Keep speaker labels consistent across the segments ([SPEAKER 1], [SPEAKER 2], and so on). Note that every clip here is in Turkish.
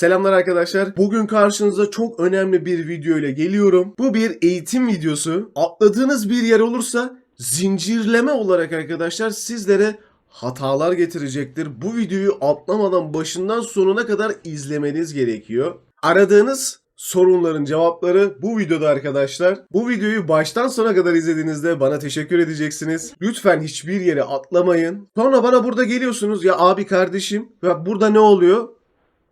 [SPEAKER 1] Selamlar arkadaşlar. Bugün karşınıza çok önemli bir video ile geliyorum. Bu bir eğitim videosu. Atladığınız bir yer olursa zincirleme olarak arkadaşlar sizlere hatalar getirecektir. Bu videoyu atlamadan başından sonuna kadar izlemeniz gerekiyor. Aradığınız sorunların cevapları bu videoda arkadaşlar. Bu videoyu baştan sona kadar izlediğinizde bana teşekkür edeceksiniz. Lütfen hiçbir yere atlamayın. Sonra bana burada geliyorsunuz ya abi kardeşim ya burada ne oluyor?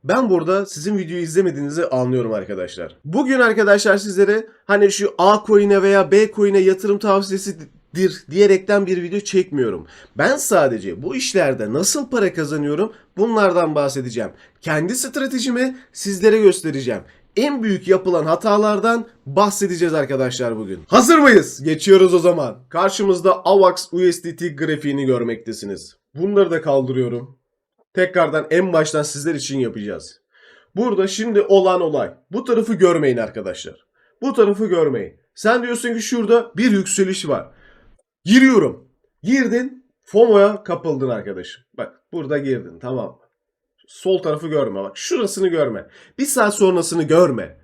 [SPEAKER 1] Ben burada sizin videoyu izlemediğinizi anlıyorum arkadaşlar. Bugün arkadaşlar sizlere hani şu A coin'e veya B coin'e yatırım tavsiyesidir diyerekten bir video çekmiyorum. Ben sadece bu işlerde nasıl para kazanıyorum bunlardan bahsedeceğim. Kendi stratejimi sizlere göstereceğim. En büyük yapılan hatalardan bahsedeceğiz arkadaşlar bugün. Hazır mıyız? Geçiyoruz o zaman. Karşımızda AVAX USDT grafiğini görmektesiniz. Bunları da kaldırıyorum tekrardan en baştan sizler için yapacağız. Burada şimdi olan olay. Bu tarafı görmeyin arkadaşlar. Bu tarafı görmeyin. Sen diyorsun ki şurada bir yükseliş var. Giriyorum. Girdin. FOMO'ya kapıldın arkadaşım. Bak burada girdin tamam mı? Sol tarafı görme bak. Şurasını görme. Bir saat sonrasını görme.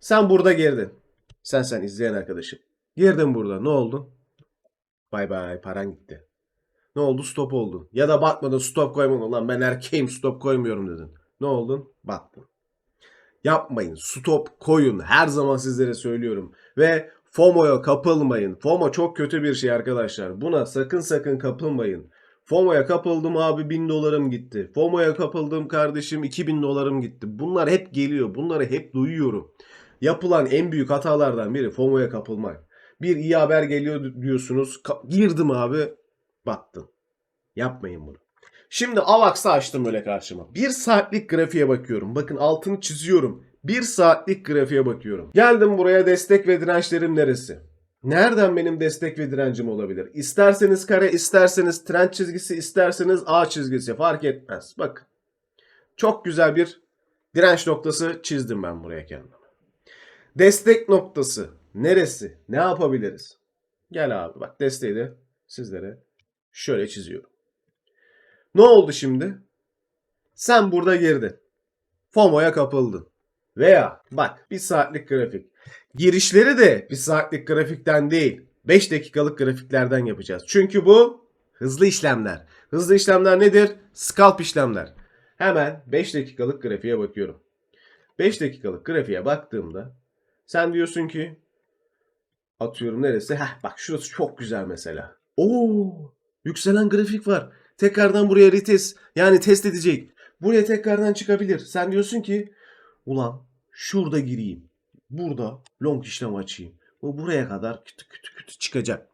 [SPEAKER 1] Sen burada girdin. Sen sen izleyen arkadaşım. Girdin burada. Ne oldu? Bay bay paran gitti. Ne oldu? Stop oldun. Ya da batmadın stop koymadın. Lan ben erkeğim stop koymuyorum dedin. Ne oldun? Battın. Yapmayın. Stop koyun. Her zaman sizlere söylüyorum. Ve FOMO'ya kapılmayın. FOMO çok kötü bir şey arkadaşlar. Buna sakın sakın kapılmayın. FOMO'ya kapıldım abi 1000 dolarım gitti. FOMO'ya kapıldım kardeşim 2000 dolarım gitti. Bunlar hep geliyor. Bunları hep duyuyorum. Yapılan en büyük hatalardan biri FOMO'ya kapılmak. Bir iyi haber geliyor diyorsunuz. Girdim abi battın. Yapmayın bunu. Şimdi AVAX'ı açtım böyle karşıma. Bir saatlik grafiğe bakıyorum. Bakın altını çiziyorum. Bir saatlik grafiğe bakıyorum. Geldim buraya destek ve dirençlerim neresi? Nereden benim destek ve direncim olabilir? İsterseniz kare, isterseniz trend çizgisi, isterseniz A çizgisi fark etmez. Bakın. Çok güzel bir direnç noktası çizdim ben buraya kendime. Destek noktası neresi? Ne yapabiliriz? Gel abi bak desteği de sizlere şöyle çiziyorum. Ne oldu şimdi? Sen burada girdin. FOMO'ya kapıldın. Veya bak bir saatlik grafik. Girişleri de bir saatlik grafikten değil 5 dakikalık grafiklerden yapacağız. Çünkü bu hızlı işlemler. Hızlı işlemler nedir? Scalp işlemler. Hemen 5 dakikalık grafiğe bakıyorum. 5 dakikalık grafiğe baktığımda sen diyorsun ki atıyorum neresi? Heh bak şurası çok güzel mesela. Oo yükselen grafik var. Tekrardan buraya retest yani test edecek. Buraya tekrardan çıkabilir. Sen diyorsun ki ulan şurada gireyim. Burada long işlem açayım. Bu buraya kadar kütü kütü kütü çıkacak.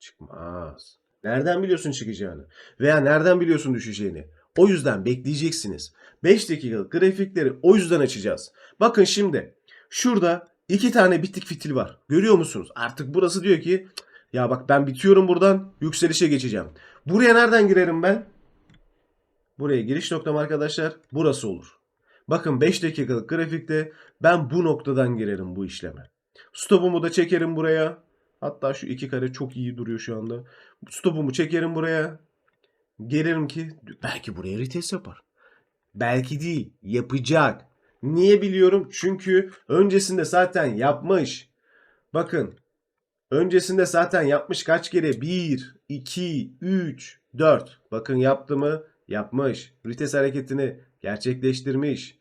[SPEAKER 1] Çıkmaz. Nereden biliyorsun çıkacağını? Veya nereden biliyorsun düşeceğini? O yüzden bekleyeceksiniz. 5 dakikalık grafikleri o yüzden açacağız. Bakın şimdi şurada iki tane bitik fitil var. Görüyor musunuz? Artık burası diyor ki "Cık, ya bak ben bitiyorum buradan yükselişe geçeceğim. Buraya nereden girerim ben? Buraya giriş noktam arkadaşlar burası olur. Bakın 5 dakikalık grafikte ben bu noktadan girerim bu işleme. Stopumu da çekerim buraya. Hatta şu iki kare çok iyi duruyor şu anda. Stopumu çekerim buraya. Gelirim ki belki buraya retest yapar. Belki değil yapacak. Niye biliyorum? Çünkü öncesinde zaten yapmış. Bakın Öncesinde zaten yapmış kaç kere? 1, 2, 3, 4. Bakın yaptı mı? Yapmış. Vites hareketini gerçekleştirmiş.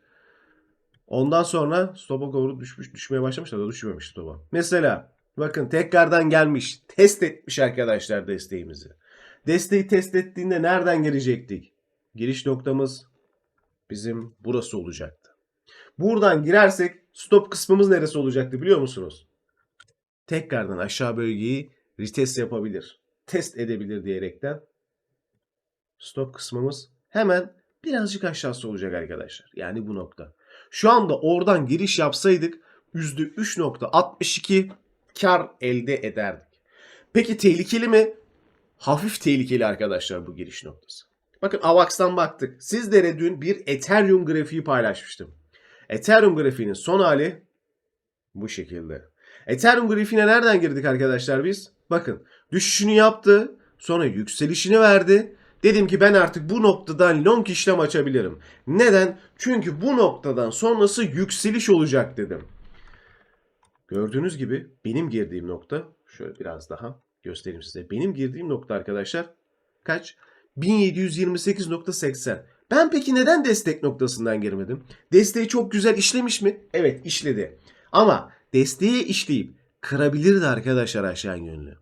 [SPEAKER 1] Ondan sonra stopa doğru düşmüş, düşmeye başlamış da düşmemiş stopa. Mesela bakın tekrardan gelmiş. Test etmiş arkadaşlar desteğimizi. Desteği test ettiğinde nereden girecektik? Giriş noktamız bizim burası olacaktı. Buradan girersek stop kısmımız neresi olacaktı biliyor musunuz? Tekrardan aşağı bölgeyi retest yapabilir. Test edebilir diyerekten stop kısmımız hemen birazcık aşağısı olacak arkadaşlar. Yani bu nokta. Şu anda oradan giriş yapsaydık %3.62 kar elde ederdik. Peki tehlikeli mi? Hafif tehlikeli arkadaşlar bu giriş noktası. Bakın AVAX'tan baktık. Sizlere dün bir Ethereum grafiği paylaşmıştım. Ethereum grafiğinin son hali bu şekilde. Ethereum grafiğine nereden girdik arkadaşlar biz? Bakın düşüşünü yaptı. Sonra yükselişini verdi. Dedim ki ben artık bu noktadan long işlem açabilirim. Neden? Çünkü bu noktadan sonrası yükseliş olacak dedim. Gördüğünüz gibi benim girdiğim nokta şöyle biraz daha göstereyim size. Benim girdiğim nokta arkadaşlar kaç? 1728.80. Ben peki neden destek noktasından girmedim? Desteği çok güzel işlemiş mi? Evet işledi. Ama desteği işleyip kırabilirdi arkadaşlar aşağı yönlü.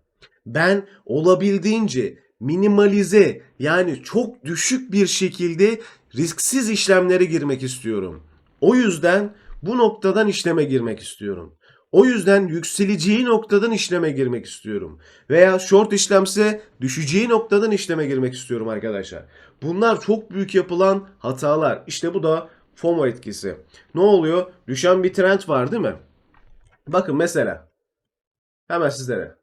[SPEAKER 1] Ben olabildiğince minimalize yani çok düşük bir şekilde risksiz işlemlere girmek istiyorum. O yüzden bu noktadan işleme girmek istiyorum. O yüzden yükseleceği noktadan işleme girmek istiyorum. Veya short işlemse düşeceği noktadan işleme girmek istiyorum arkadaşlar. Bunlar çok büyük yapılan hatalar. İşte bu da FOMO etkisi. Ne oluyor? Düşen bir trend var değil mi? Bakın mesela. Hemen sizlere.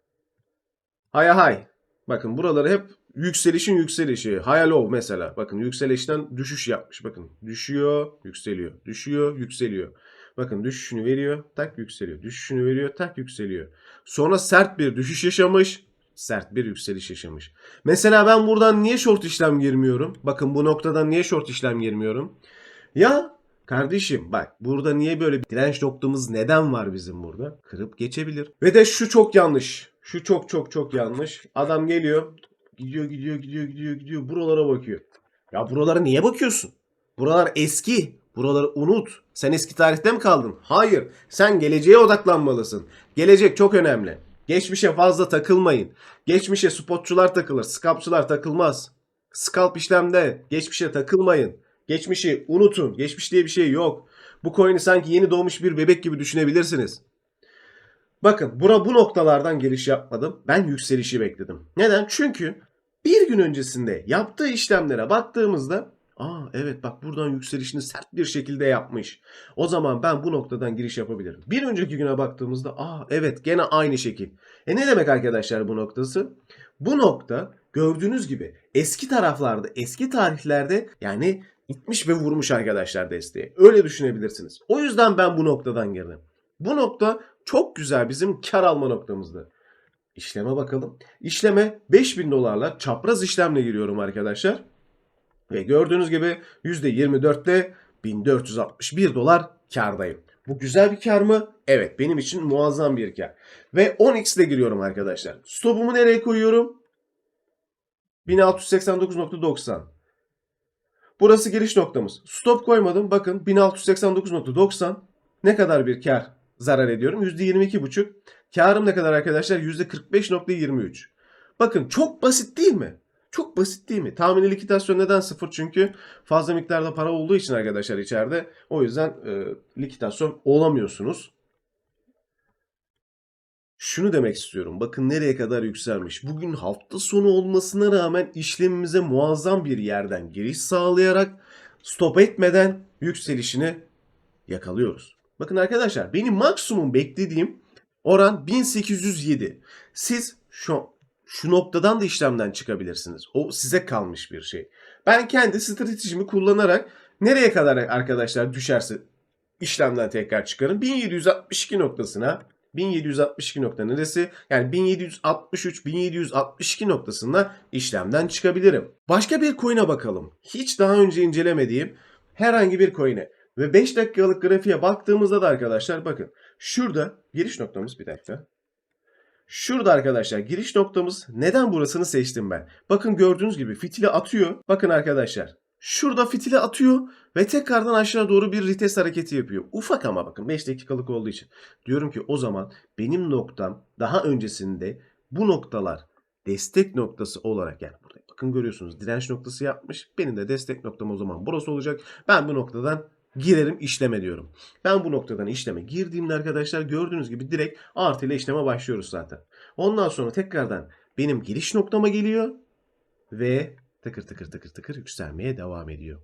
[SPEAKER 1] Haya hay. Bakın buraları hep yükselişin yükselişi. High low mesela. Bakın yükselişten düşüş yapmış. Bakın düşüyor, yükseliyor. Düşüyor, yükseliyor. Bakın düşüşünü veriyor, tak yükseliyor. Düşüşünü veriyor, tak yükseliyor. Sonra sert bir düşüş yaşamış, sert bir yükseliş yaşamış. Mesela ben buradan niye short işlem girmiyorum? Bakın bu noktadan niye short işlem girmiyorum? Ya kardeşim bak burada niye böyle bir direnç noktamız neden var bizim burada? Kırıp geçebilir. Ve de şu çok yanlış. Şu çok çok çok yanlış. Adam geliyor. Gidiyor gidiyor gidiyor gidiyor gidiyor. Buralara bakıyor. Ya buralara niye bakıyorsun? Buralar eski. Buraları unut. Sen eski tarihte mi kaldın? Hayır. Sen geleceğe odaklanmalısın. Gelecek çok önemli. Geçmişe fazla takılmayın. Geçmişe spotçular takılır. Scalpçılar takılmaz. Scalp işlemde geçmişe takılmayın. Geçmişi unutun. Geçmiş diye bir şey yok. Bu coin'i sanki yeni doğmuş bir bebek gibi düşünebilirsiniz. Bakın bura bu noktalardan giriş yapmadım. Ben yükselişi bekledim. Neden? Çünkü bir gün öncesinde yaptığı işlemlere baktığımızda aa evet bak buradan yükselişini sert bir şekilde yapmış. O zaman ben bu noktadan giriş yapabilirim. Bir önceki güne baktığımızda aa evet gene aynı şekil. E ne demek arkadaşlar bu noktası? Bu nokta gördüğünüz gibi eski taraflarda, eski tarihlerde yani gitmiş ve vurmuş arkadaşlar desteği. Öyle düşünebilirsiniz. O yüzden ben bu noktadan girdim. Bu nokta çok güzel bizim kar alma noktamızdı. İşleme bakalım. İşleme 5000 dolarla çapraz işlemle giriyorum arkadaşlar. Ve gördüğünüz gibi %24'te 1461 dolar kardayım. Bu güzel bir kar mı? Evet benim için muazzam bir kar. Ve 10x ile giriyorum arkadaşlar. Stopumu nereye koyuyorum? 1689.90. Burası giriş noktamız. Stop koymadım. Bakın 1689.90 ne kadar bir kar zarar ediyorum? %22,5. Karım ne kadar arkadaşlar? %45.23. Bakın çok basit değil mi? Çok basit değil mi? Tahmini likitasyon neden sıfır? Çünkü fazla miktarda para olduğu için arkadaşlar içeride. O yüzden e, likitasyon olamıyorsunuz. Şunu demek istiyorum. Bakın nereye kadar yükselmiş. Bugün hafta sonu olmasına rağmen işlemimize muazzam bir yerden giriş sağlayarak stop etmeden yükselişini yakalıyoruz. Bakın arkadaşlar benim maksimum beklediğim oran 1807. Siz şu şu noktadan da işlemden çıkabilirsiniz. O size kalmış bir şey. Ben kendi stratejimi kullanarak nereye kadar arkadaşlar düşerse işlemden tekrar çıkarım. 1762 noktasına 1762 nokta neresi? Yani 1763 1762 noktasında işlemden çıkabilirim. Başka bir coin'e bakalım. Hiç daha önce incelemediğim herhangi bir coin'e. Ve 5 dakikalık grafiğe baktığımızda da arkadaşlar bakın. Şurada giriş noktamız bir dakika. Şurada arkadaşlar giriş noktamız neden burasını seçtim ben? Bakın gördüğünüz gibi fitili atıyor. Bakın arkadaşlar şurada fitili atıyor ve tekrardan aşağı doğru bir retest hareketi yapıyor. Ufak ama bakın 5 dakikalık olduğu için. Diyorum ki o zaman benim noktam daha öncesinde bu noktalar destek noktası olarak yani burada bakın görüyorsunuz direnç noktası yapmış. Benim de destek noktam o zaman burası olacak. Ben bu noktadan girerim işleme diyorum. Ben bu noktadan işleme girdiğimde arkadaşlar gördüğünüz gibi direkt artı ile işleme başlıyoruz zaten. Ondan sonra tekrardan benim giriş noktama geliyor ve tıkır tıkır tıkır tıkır yükselmeye devam ediyor.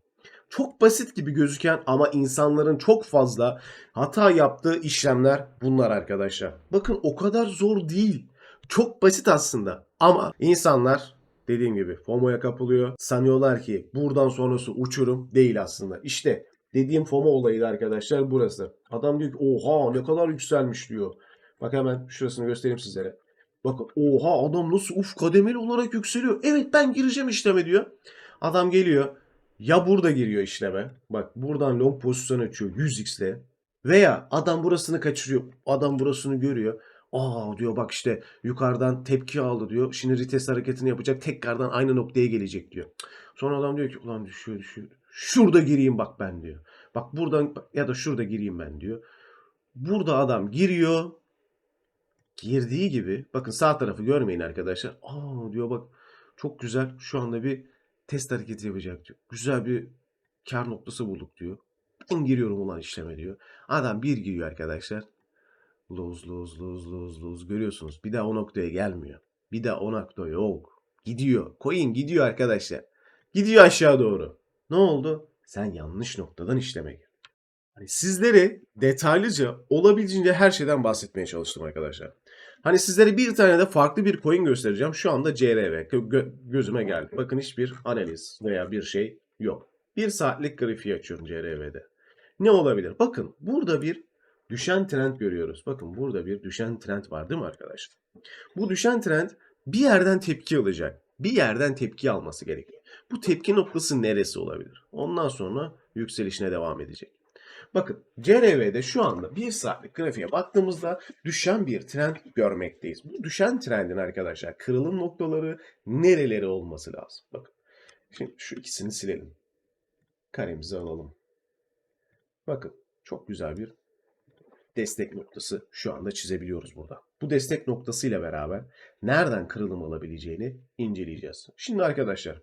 [SPEAKER 1] Çok basit gibi gözüken ama insanların çok fazla hata yaptığı işlemler bunlar arkadaşlar. Bakın o kadar zor değil. Çok basit aslında ama insanlar dediğim gibi FOMO'ya kapılıyor. Sanıyorlar ki buradan sonrası uçurum değil aslında. İşte dediğim FOMO olayı arkadaşlar burası. Adam diyor ki oha ne kadar yükselmiş diyor. Bak hemen şurasını göstereyim sizlere. Bakın oha adam nasıl uf kademeli olarak yükseliyor. Evet ben gireceğim işleme diyor. Adam geliyor. Ya burada giriyor işleme. Bak buradan long pozisyon açıyor 100x'le. Veya adam burasını kaçırıyor. Adam burasını görüyor. Aa diyor bak işte yukarıdan tepki aldı diyor. Şimdi retest hareketini yapacak. Tekrardan aynı noktaya gelecek diyor. Sonra adam diyor ki ulan düşüyor düşüyor. Şurada gireyim bak ben diyor. Bak buradan ya da şurada gireyim ben diyor. Burada adam giriyor. Girdiği gibi bakın sağ tarafı görmeyin arkadaşlar. Aa diyor bak çok güzel şu anda bir test hareketi yapacak diyor. Güzel bir kar noktası bulduk diyor. Ben giriyorum ulan işleme diyor. Adam bir giriyor arkadaşlar. Lose lose lose lose lose görüyorsunuz. Bir daha o noktaya gelmiyor. Bir daha o nokta yok. Gidiyor. Coin gidiyor arkadaşlar. Gidiyor aşağı doğru. Ne oldu? Sen yanlış noktadan işleme. Hani sizlere detaylıca olabildiğince her şeyden bahsetmeye çalıştım arkadaşlar. Hani sizlere bir tane de farklı bir coin göstereceğim. Şu anda CRV gö- gözüme geldi. Bakın hiçbir analiz veya bir şey yok. Bir saatlik grafiği açıyorum CRV'de. Ne olabilir? Bakın burada bir düşen trend görüyoruz. Bakın burada bir düşen trend var değil mi arkadaşlar? Bu düşen trend bir yerden tepki alacak. Bir yerden tepki alması gerekiyor. Bu tepki noktası neresi olabilir? Ondan sonra yükselişine devam edecek. Bakın CRV'de şu anda 1 saatlik grafiğe baktığımızda düşen bir trend görmekteyiz. Bu düşen trendin arkadaşlar kırılım noktaları nereleri olması lazım? Bakın şimdi şu ikisini silelim. Karemizi alalım. Bakın çok güzel bir destek noktası şu anda çizebiliyoruz burada. Bu destek noktasıyla beraber nereden kırılım alabileceğini inceleyeceğiz. Şimdi arkadaşlar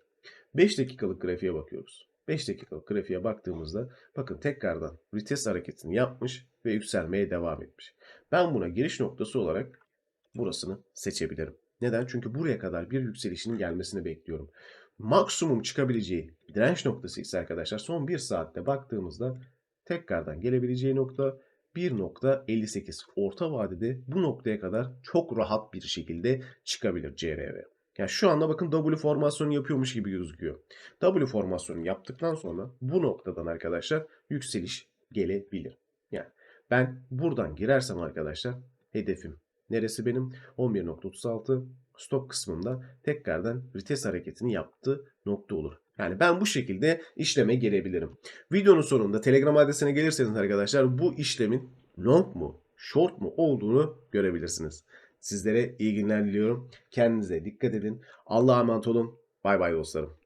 [SPEAKER 1] 5 dakikalık grafiğe bakıyoruz. 5 dakikalık grafiğe baktığımızda bakın tekrardan retest hareketini yapmış ve yükselmeye devam etmiş. Ben buna giriş noktası olarak burasını seçebilirim. Neden? Çünkü buraya kadar bir yükselişinin gelmesini bekliyorum. Maksimum çıkabileceği direnç noktası ise arkadaşlar son 1 saatte baktığımızda tekrardan gelebileceği nokta 1.58 orta vadede bu noktaya kadar çok rahat bir şekilde çıkabilir CRV. Yani şu anda bakın W formasyonu yapıyormuş gibi gözüküyor. W formasyonu yaptıktan sonra bu noktadan arkadaşlar yükseliş gelebilir. Yani ben buradan girersem arkadaşlar hedefim neresi benim? 11.36 stop kısmında tekrardan vites hareketini yaptığı nokta olur. Yani ben bu şekilde işleme gelebilirim. Videonun sonunda Telegram adresine gelirseniz arkadaşlar bu işlemin long mu, short mu olduğunu görebilirsiniz. Sizlere iyi günler diliyorum. Kendinize dikkat edin. Allah'a emanet olun. Bay bay dostlarım.